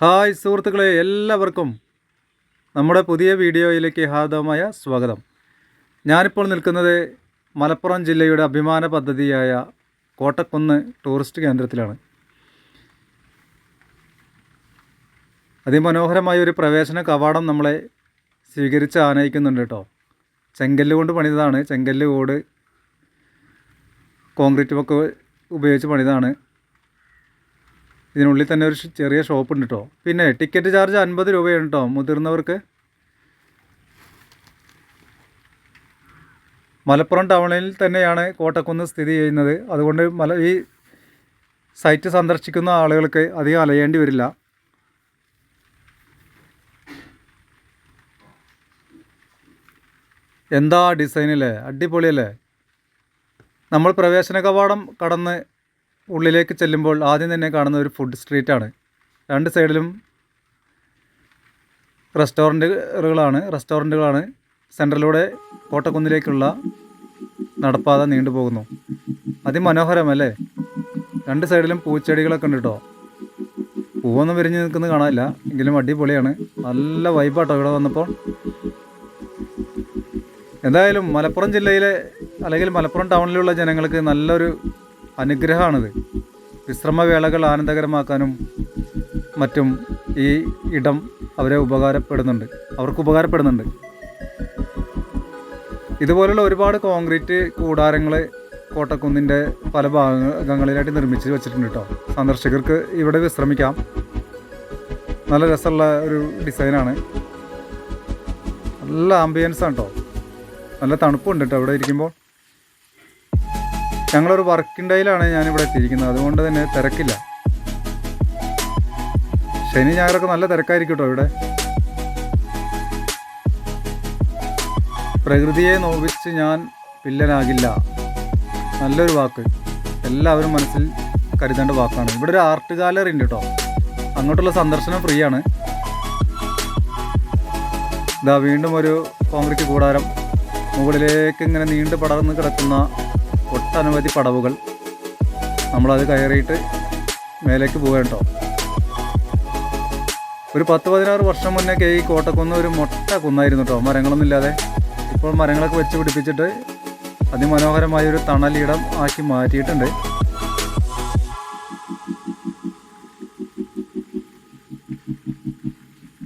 Hi സുഹൃത്തുക്കളെ എല്ലാവർക്കും നമ്മുടെ പുതിയ വീഡിയോയിലേക്ക് ഹാർദവമായ സ്വാഗതം. ഞാനിപ്പോൾ നിൽക്കുന്നത് മലപ്പുറം ജില്ലയുടെ അഭിമാന പദ്ധതിയായ കോട്ടക്കുന്ന് ടൂറിസ്റ്റ് കേന്ദ്രത്തിലാണ്. അതിമനോഹരമായ ഒരു പ്രവേശന കവാടം നമ്മളെ സ്വീകരിച്ച് ആനയിക്കുന്നുണ്ട് കേട്ടോ. ചെങ്കല്ല് കൊണ്ട് പണിതാണ് ചെങ്കല്ല് ഓട് കോൺക്രീറ്റ് ഒക്കെ ഉപയോഗിച്ച് പണിതാണ്. ഇതിനുള്ളിൽ തന്നെ ഒരു ചെറിയ ഷോപ്പ് ഉണ്ട് കേട്ടോ പിന്നെ ടിക്കറ്റ് ചാർജ് അൻപത് രൂപയാണ് കേട്ടോ മുതിർന്നവർക്ക്. മലപ്പുറം ടൗണിൽ തന്നെയാണ് കോട്ടക്കുന്ന് സ്ഥിതി ചെയ്യുന്നത്. അതുകൊണ്ട് മല ഈ സൈറ്റ് സന്ദർശിക്കുന്ന ആളുകൾക്ക് അധികം അലയേണ്ടി വരില്ല. എന്താ ഡിസൈനല്ലേ? അടിപൊളിയല്ലേ? നമ്മൾ പ്രവേശന കവാടം കടന്ന് ഉള്ളിലേക്ക് ചെല്ലുമ്പോൾ ആദ്യം തന്നെ കാണുന്ന ഒരു ഫുഡ് സ്ട്രീറ്റാണ് രണ്ട് സൈഡിലും റെസ്റ്റോറന്റുകളാണ് റെസ്റ്റോറന്റുകളാണ് സെന്ററിലൂടെ കോട്ടക്കുന്നിലേക്കുള്ള നടപ്പാത നീണ്ടുപോകുന്നു അതിമനോഹരമല്ലേ? രണ്ട് സൈഡിലും പൂച്ചെടികളൊക്കെ ഉണ്ട് കേട്ടോ. പൂവൊന്നും വിരിഞ്ഞ് നിൽക്കുന്നത് കാണാനില്ല. എങ്കിലും അടിപൊളിയാണ്. നല്ല വൈബാട്ടോ ഇവിടെ വന്നപ്പോൾ. എന്തായാലും മലപ്പുറം ജില്ലയിലെ അല്ലെങ്കിൽ മലപ്പുറം ടൗണിലുള്ള ജനങ്ങൾക്ക് നല്ലൊരു അനുഗ്രഹമാണിത്. വിശ്രമവേളകൾ ആനന്ദകരമാക്കാനും മറ്റും ഈ ഇടം അവരെ ഉപകാരപ്പെടുന്നുണ്ട്. അവർക്ക് ഉപകാരപ്പെടുന്നുണ്ട്. ഇതുപോലുള്ള ഒരുപാട് കോൺക്രീറ്റ് കൂടാരങ്ങൾ കോട്ടക്കുന്നിന്റെ പല ഭാഗങ്ങളിലായിട്ട് നിർമ്മിച്ച് വെച്ചിട്ടുണ്ട് കേട്ടോ സന്ദർശകർക്ക് ഇവിടെ വിശ്രമിക്കാം. നല്ല രസമുള്ള ഒരു ഡിസൈനാണ്. നല്ല ആംബിയൻസ് ആണ് കേട്ടോ നല്ല തണുപ്പുണ്ട് കേട്ടോ ഇവിടെ ഇരിക്കുമ്പോൾ. ഞങ്ങളൊരു വർക്കിംഗ് ഡേയിലാണ് ഞാനിവിടെ എത്തിയിരിക്കുന്നത്. അതുകൊണ്ട് തന്നെ തിരക്കില്ല. ശനി ഞായറൊക്കെ നല്ല തിരക്കായിരിക്കും കേട്ടോ ഇവിടെ. പ്രകൃതിയെ നോവിച്ച് ഞാൻ പില്ലനാകില്ല നല്ലൊരു വാക്ക്. എല്ലാവരും മനസ്സിൽ കരുതേണ്ട വാക്കാണ്. ഇവിടെ ഒരു ആർട്ട് ഗാലറി ഉണ്ട് കേട്ടോ അങ്ങോട്ടുള്ള സന്ദർശനം ഫ്രീ ആണ് ഇതാ വീണ്ടും ഒരു കോൺക്രീറ്റ് കൂടാരം മുകളിലേക്ക് ഇങ്ങനെ നീണ്ടു പടർന്ന് കിടക്കുന്ന ഒട്ടനവധി പടവുകൾ. നമ്മളത് കയറിയിട്ട് മേലേക്ക് പോകാൻ കേട്ടോ. ഒരു പത്ത് പതിനാറ് വർഷം മുന്നേക്കെ ഈ കോട്ടക്കുന്ന് ഒരു മൊട്ട കുന്നായിരുന്നു കേട്ടോ. മരങ്ങളൊന്നും ഇല്ലാതെ ഇപ്പോൾ മരങ്ങളൊക്കെ വെച്ച് പിടിപ്പിച്ചിട്ട് അതിമനോഹരമായ ഒരു തണലിടം ആക്കി മാറ്റിയിട്ടുണ്ട്.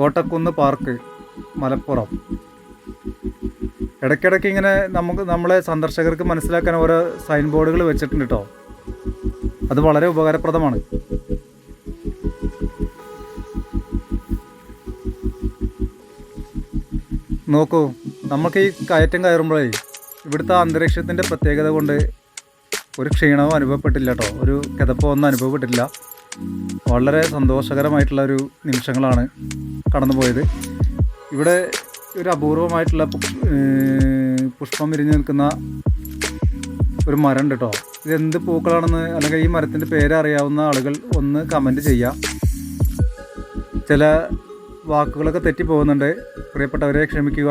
കോട്ടക്കുന്ന് പാർക്ക് മലപ്പുറം. ഇടയ്ക്കിടയ്ക്ക് ഇങ്ങനെ നമുക്ക് നമ്മളെ സന്ദർശകർക്ക് മനസ്സിലാക്കാൻ ഓരോ സൈൻ ബോർഡുകൾ വെച്ചിട്ടുണ്ട് കേട്ടോ അത് വളരെ ഉപകാരപ്രദമാണ്. നോക്കൂ നമുക്ക് ഈ കയറ്റം കയറുമ്പോഴേ ഇവിടുത്തെ അന്തരീക്ഷത്തിന്റെ പ്രത്യേകത കൊണ്ട് ഒരു ക്ഷീണവും അനുഭവപ്പെട്ടില്ല കേട്ടോ ഒരു കിതപ്പോ ഒന്നും അനുഭവപ്പെട്ടില്ല. വളരെ സന്തോഷകരമായിട്ടുള്ള ഒരു നിമിഷങ്ങളാണ് കടന്നുപോയത്. ഇവിടെ ഒരു അപൂർവമായിട്ടുള്ള പുഷ്പം വിരിഞ്ഞ് നിൽക്കുന്ന ഒരു മരം ഉണ്ട് കേട്ടോ എന്ത് പൂക്കളാണെന്ന് അല്ലെങ്കിൽ ഈ മരത്തിന്റെ പേരറിയാവുന്ന ആളുകൾ ഒന്ന് കമന്റ് ചെയ്യാം. ചില വാക്കുകളൊക്കെ തെറ്റിപ്പോകുന്നുണ്ട് പ്രിയപ്പെട്ടവരെ ക്ഷമിക്കുക.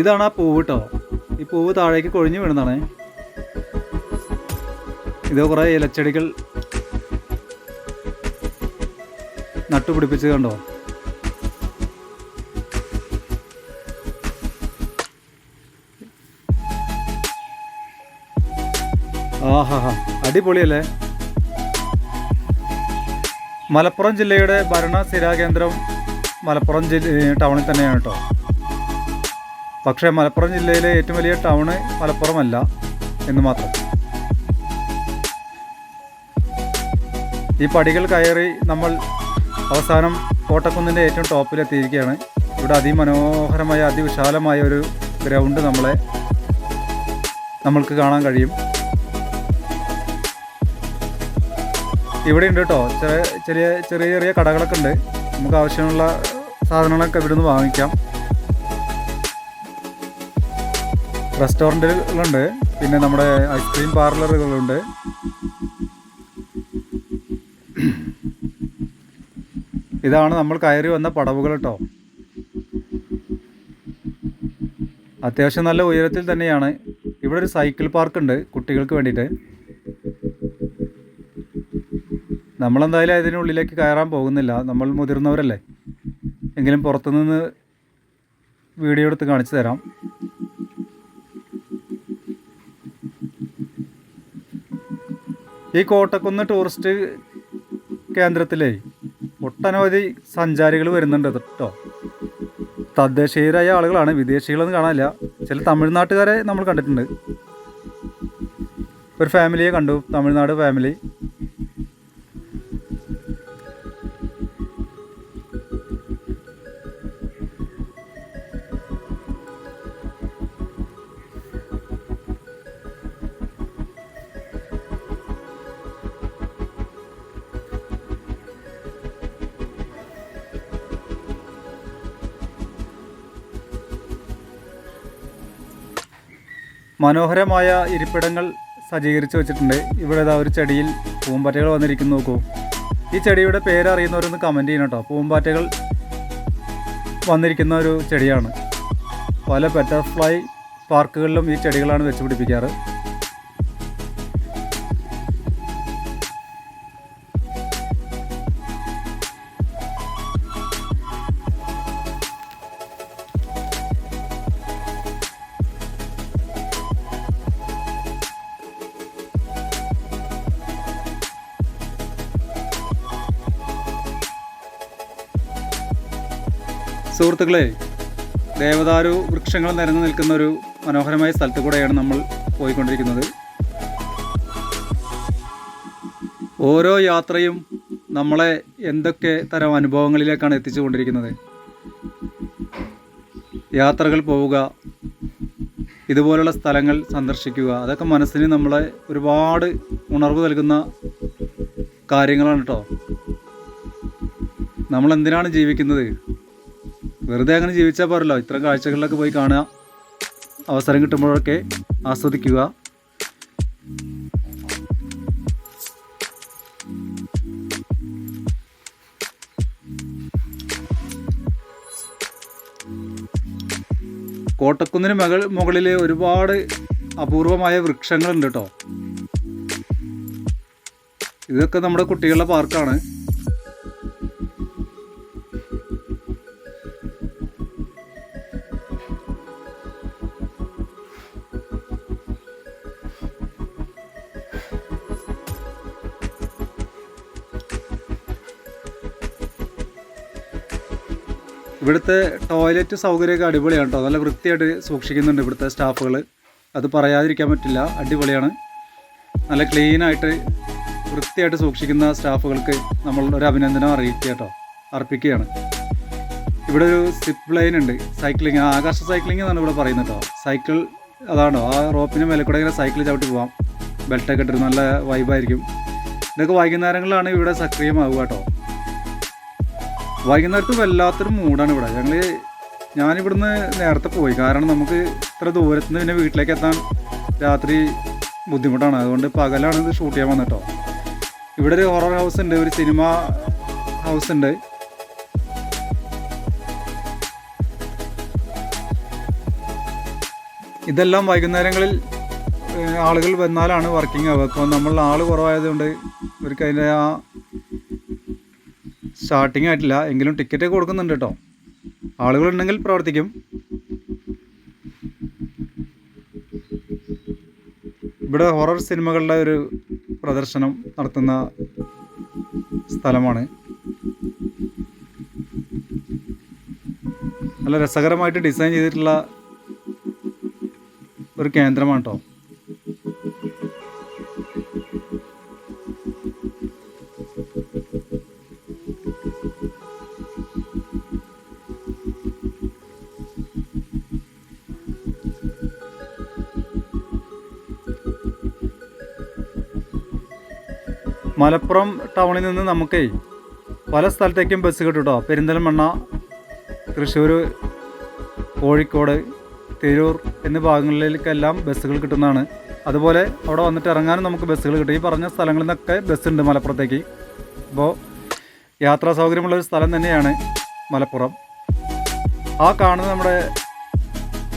ഇതാണ് ആ പൂവ് കേട്ടോ ഈ പൂവ് താഴേക്ക് കൊഴിഞ്ഞു വീണതാണ്. ഇത് കുറേ ഇലച്ചെടികൾ നട്ടുപിടിപ്പിച്ച് കണ്ടോ? ആഹാ അടിപൊളിയല്ലേ? മലപ്പുറം ജില്ലയുടെ ഭരണ സ്ഥിരാകേന്ദ്രം മലപ്പുറം ജില്ല ടൗണിൽ തന്നെയാണ് കേട്ടോ. പക്ഷേ മലപ്പുറം ജില്ലയിലെ ഏറ്റവും വലിയ ടൗണ് മലപ്പുറമല്ല എന്ന് മാത്രം. ഈ പടികൾ കയറി നമ്മൾ അവസാനം കോട്ടക്കുന്നിന്റെ ഏറ്റവും ടോപ്പിലെത്തിയിരിക്കുകയാണ്. ഇവിടെ അതിമനോഹരമായ അതിവിശാലമായ ഒരു ഗ്രൗണ്ട് നമ്മളെ നമ്മൾക്ക് കാണാൻ കഴിയും. ഇവിടെ ഉണ്ട് കേട്ടോ. ചെറിയ ചെറിയ ചെറിയ ചെറിയ കടകളൊക്കെ ഉണ്ട്. നമുക്ക് ആവശ്യമുള്ള സാധനങ്ങളൊക്കെ ഇവിടെ നിന്ന് വാങ്ങിക്കാം. റെസ്റ്റോറന്റുകളുണ്ട്. പിന്നെ നമ്മുടെ ഐസ്ക്രീം പാർലറുകളുണ്ട് ഇതാണ് നമ്മൾ കയറി വന്ന പടവുകൾ കേട്ടോ. അത്യാവശ്യം നല്ല ഉയരത്തിൽ തന്നെയാണ്. ഇവിടെ ഒരു സൈക്കിൾ പാർക്ക് ഉണ്ട് കുട്ടികൾക്ക് വേണ്ടിയിട്ട്. നമ്മളെന്തായാലും അതിനുള്ളിലേക്ക് കയറാൻ പോകുന്നില്ല. നമ്മൾ മുതിർന്നവരല്ലേ? എങ്കിലും പുറത്തുനിന്ന് വീഡിയോ എടുത്ത് കാണിച്ചു തരാം. ഈ കോട്ടക്കുന്ന് ടൂറിസ്റ്റ് കേന്ദ്രത്തിലേ ഒട്ടനവധി സഞ്ചാരികൾ വരുന്നുണ്ട് കേട്ടോ. തദ്ദേശീയരായ ആളുകളാണ്. വിദേശികളൊന്നും കാണാനില്ല. ചില തമിഴ്നാട്ടുകാരെ നമ്മൾ കണ്ടിട്ടുണ്ട്. ഒരു ഫാമിലിയെ കണ്ടു. തമിഴ്നാട് ഫാമിലി മനോഹരമായ ഇരിപ്പിടങ്ങൾ സജ്ജീകരിച്ച് വെച്ചിട്ടുണ്ട്. ഇവിടെ ഇതാ ഒരു ചെടിയിൽ പൂമ്പാറ്റകൾ വന്നിരിക്കുന്നു നോക്കൂ. ഈ ചെടിയുടെ പേര് അറിയുന്നവരൊന്ന് കമന്റ് ചെയ്യണം കേട്ടോ പൂമ്പാറ്റകൾ വന്നിരിക്കുന്ന ഒരു ചെടിയാണ്. പല ബട്ടർഫ്ലൈ പാർക്കുകളിലും ഈ ചെടികളാണ് വെച്ച് പിടിപ്പിക്കാറ് സുഹൃത്തുക്കളെ ദേവദാരു വൃക്ഷങ്ങൾ നിരന്നു നിൽക്കുന്ന ഒരു മനോഹരമായ സ്ഥലത്ത് കൂടെയാണ് നമ്മൾ പോയിക്കൊണ്ടിരിക്കുന്നത്. ഓരോ യാത്രയും നമ്മളെ എന്തൊക്കെ തരം അനുഭവങ്ങളിലേക്കാണ് എത്തിച്ചുകൊണ്ടിരിക്കുന്നത്. യാത്രകൾ പോവുക ഇതുപോലുള്ള സ്ഥലങ്ങൾ സന്ദർശിക്കുക അതൊക്കെ മനസ്സിന് നമ്മളെ ഒരുപാട് ഉണർവ് നൽകുന്ന കാര്യങ്ങളാണ് കേട്ടോ നമ്മൾ എന്തിനാണ് ജീവിക്കുന്നത്? വെറുതെ അങ്ങനെ ജീവിച്ചാൽ പോരല്ലോ. ഇത്തരം കാഴ്ചകളിലൊക്കെ പോയി കാണുക. അവസരം കിട്ടുമ്പോഴൊക്കെ ആസ്വദിക്കുക. കോട്ടക്കുന്നിന് മകൾ മുകളിൽ ഒരുപാട് അപൂർവമായ വൃക്ഷങ്ങളുണ്ട് കേട്ടോ. ഇതൊക്കെ നമ്മുടെ കുട്ടികളുടെ പാർക്കാണ്. ഇവിടുത്തെ ടോയ്ലറ്റ് സൗകര്യമൊക്കെ അടിപൊളിയാണ് കേട്ടോ നല്ല വൃത്തിയായിട്ട് സൂക്ഷിക്കുന്നുണ്ട് ഇവിടുത്തെ സ്റ്റാഫുകൾ അത് പറയാതിരിക്കാൻ പറ്റില്ല. അടിപൊളിയാണ്. നല്ല ക്ലീനായിട്ട് വൃത്തിയായിട്ട് സൂക്ഷിക്കുന്ന സ്റ്റാഫുകൾക്ക് നമ്മൾ ഒരു അഭിനന്ദനം അറിയിക്കുക കേട്ടോ അർപ്പിക്കുകയാണ്. ഇവിടെ ഒരു സിപ്പ് ലൈൻ ഉണ്ട്. സൈക്ലിംഗ് ആകാശ സൈക്ലിംഗ് എന്നാണ് ഇവിടെ പറയുന്നത് കേട്ടോ സൈക്കിൾ അതാണോ? ആ റോപ്പിന് മേലെ കൂടെ ഇങ്ങനെ സൈക്കിൾ ചവിട്ടി പോവാം. ബെൽറ്റൊക്കെ ഇട്ടിട്ട് നല്ല വൈബായിരിക്കും ഇതൊക്കെ വൈകുന്നേരങ്ങളിലാണ് ഇവിടെ സക്രിയമാവുക കേട്ടോ വൈകുന്നേരത്ത് വല്ലാത്തൊരു മൂഡാണ് ഇവിടെ. ഞങ്ങൾ ഞാനിവിടുന്ന് നേരത്തെ പോയി. കാരണം നമുക്ക് ഇത്ര ദൂരത്തുനിന്ന് പിന്നെ വീട്ടിലേക്ക് എത്താൻ രാത്രി ബുദ്ധിമുട്ടാണ്. അതുകൊണ്ട് പകലാണ് ഇത് ഷൂട്ട് ചെയ്യാൻ വന്നിട്ടോ ഇവിടെ ഒരു ഹൊറർ ഹൗസ് ഉണ്ട്. ഒരു സിനിമ ഹൗസ് ഉണ്ട്. ഇതെല്ലാം വൈകുന്നേരങ്ങളിൽ ആളുകൾ വന്നാലാണ് വർക്കിംഗ് ആവുക. അപ്പോൾ നമ്മൾ ആൾ കുറവായതുകൊണ്ട് ഇവർക്ക് അതിന്റെ ആ സ്റ്റാർട്ടിങ് ആയിട്ടില്ല. എങ്കിലും ടിക്കറ്റ് കൊടുക്കുന്നുണ്ട് കേട്ടോ ആളുകളുണ്ടെങ്കിൽ പ്രവർത്തിക്കും. ഇവിടെ ഹൊറർ സിനിമകളുടെ ഒരു പ്രദർശനം നടത്തുന്ന സ്ഥലമാണ്. നല്ല രസകരമായിട്ട് ഡിസൈൻ ചെയ്തിട്ടുള്ള ഒരു കേന്ദ്രമാണ് കേട്ടോ മലപ്പുറം ടൗണിൽ നിന്ന് നമുക്ക് പല സ്ഥലത്തേക്കും ബസ് കിട്ടും കേട്ടോ പെരിന്തൽമണ്ണ തൃശ്ശൂർ കോഴിക്കോട് തിരൂർ എന്നീ ഭാഗങ്ങളിലേക്കെല്ലാം ബസ്സുകൾ കിട്ടുന്നതാണ്. അതുപോലെ അവിടെ വന്നിട്ട് ഇറങ്ങാനും നമുക്ക് ബസ്സുകൾ കിട്ടും. ഈ പറഞ്ഞ സ്ഥലങ്ങളിൽ നിന്നൊക്കെ ബസ് ഉണ്ട് മലപ്പുറത്തേക്ക്. അപ്പോൾ യാത്രാ സൗകര്യമുള്ളൊരു സ്ഥലം തന്നെയാണ് മലപ്പുറം. ആ കാണുന്ന നമ്മുടെ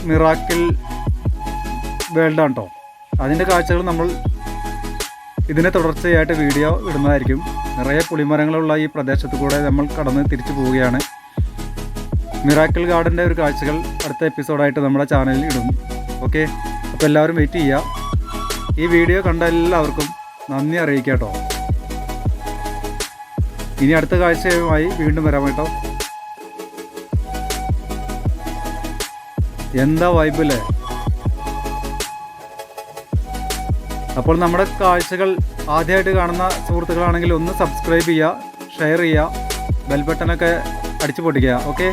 മിറാക്കിൾ വേൾഡാണ് കേട്ടോ. അതിന്റെ കാഴ്ചകൾ നമ്മൾ ഇതിനെ തുടർച്ചയായിട്ട് വീഡിയോ ഇടുന്നതായിരിക്കും. നിറയെ പുളിമരങ്ങളുള്ള ഈ പ്രദേശത്തു കൂടെ നമ്മൾ കടന്ന് തിരിച്ചു പോവുകയാണ്. മിറാക്കിൾ ഗാർഡന്റെ ഒരു കാഴ്ചകൾ അടുത്ത എപ്പിസോഡായിട്ട് നമ്മുടെ ചാനലിൽ ഇടും. ഓക്കെ? അപ്പോൾ എല്ലാവരും വെയിറ്റ് ചെയ്യുക ഈ വീഡിയോ കണ്ട എല്ലാവർക്കും നന്ദി അറിയിക്കാം കേട്ടോ. ഇനി അടുത്ത കാഴ്ചയുമായി വീണ്ടും വരാം കേട്ടോ. എന്താ വൈബല്ലേ അപ്പോൾ നമ്മുടെ കാഴ്ചകൾ ആദ്യമായിട്ട് കാണുന്ന സുഹൃത്തുക്കളാണെങ്കിൽ ഒന്ന് സബ്സ്ക്രൈബ് ചെയ്യുക ഷെയർ ചെയ്യുക ബെൽബട്ടനൊക്കെ അടിച്ചു പൊട്ടിക്കുക ഓക്കെ